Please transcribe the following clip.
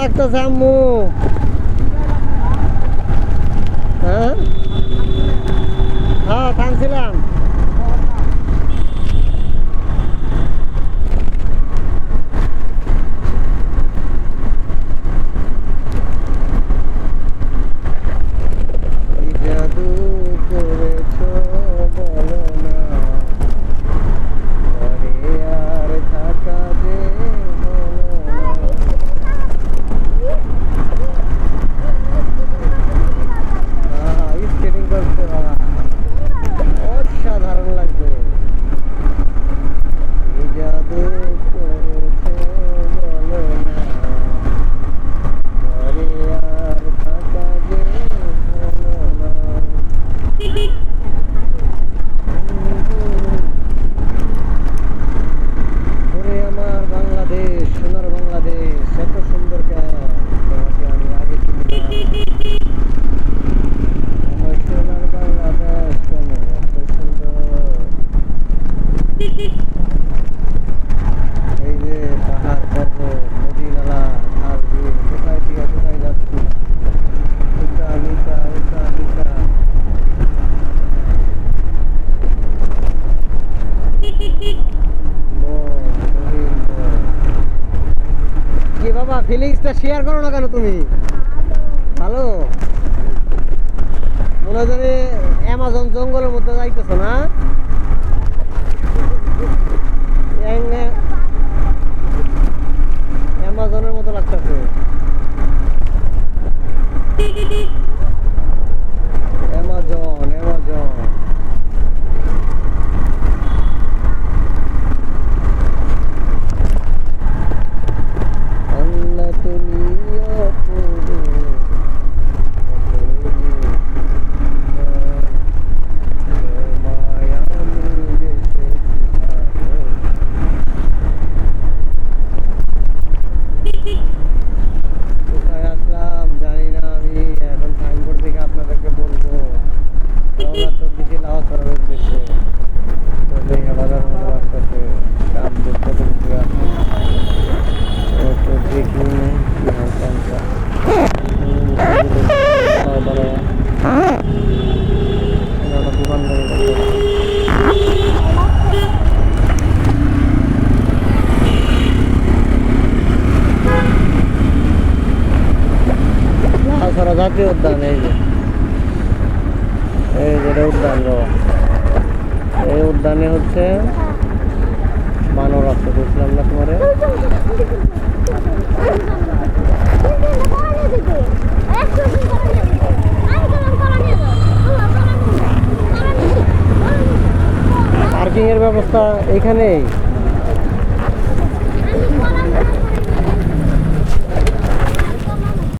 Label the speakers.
Speaker 1: লাগতেছে আম্মু। বাবা ফিলিংসটা শেয়ার করো না কেন তুমি? ভালো? মনে হয় অ্যামাজন জঙ্গলের মধ্যে যাইতেছো না? Yeah. জাতীয় উদ্যান এই যে। এই যে উদ্যান এই উদ্যানে হচ্ছে মানব রাস্তা বুঝলাম না তোমার? পার্কিং এর ব্যবস্থা এখানেই।